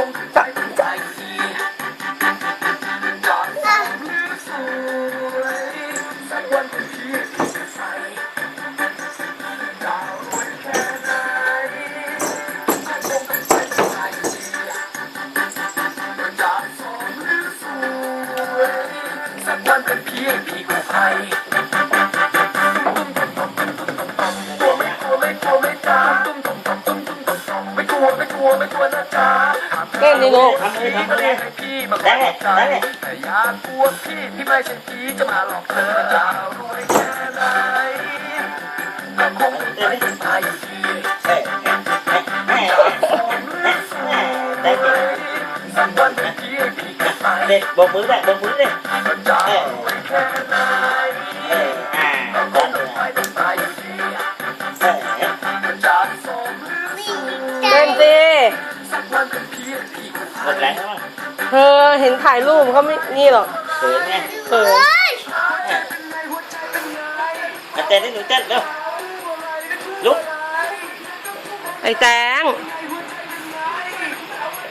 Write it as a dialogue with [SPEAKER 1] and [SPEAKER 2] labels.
[SPEAKER 1] สาวหรือสวยสักวันเป็นพี่ที่จะใส่ดาวรวยแค่ไหนก็คงต้องไลัวไม่กลัวไม่กลัวนะจ้า
[SPEAKER 2] เต้นดิลูก
[SPEAKER 1] พี่มาเรียกให้พี่มาขอใจแต่อย่ากลัวพี่พี่ไม่ใช่พี่จะมาหลอกเธอจะรวยแค่ไหนก็คงไม่เป็นไปอยู่ดี
[SPEAKER 3] เฮ้ยแม่แม่ได้เก่ง
[SPEAKER 1] สักวันเป็นพี่พี่ก็ไป
[SPEAKER 3] เด็กบกมือเลยบกมือเลย
[SPEAKER 1] จะรวยแค่ไหน
[SPEAKER 3] เอออ่า
[SPEAKER 1] ก็ค
[SPEAKER 3] ก่องน
[SPEAKER 1] ไม่เป็นไปอยู่ดี
[SPEAKER 3] เออ
[SPEAKER 1] จะสมหรือ
[SPEAKER 2] เต้นสิ
[SPEAKER 1] สักวันเป็นจี
[SPEAKER 3] หมดแล้ว
[SPEAKER 2] เธอเห็นถ่ายรูปเขาไม่นี่หรอก
[SPEAKER 3] เขินไง
[SPEAKER 2] เขิน
[SPEAKER 3] มาเต้นให้หนูเต้นเร็วลุก
[SPEAKER 2] ไอ้แตง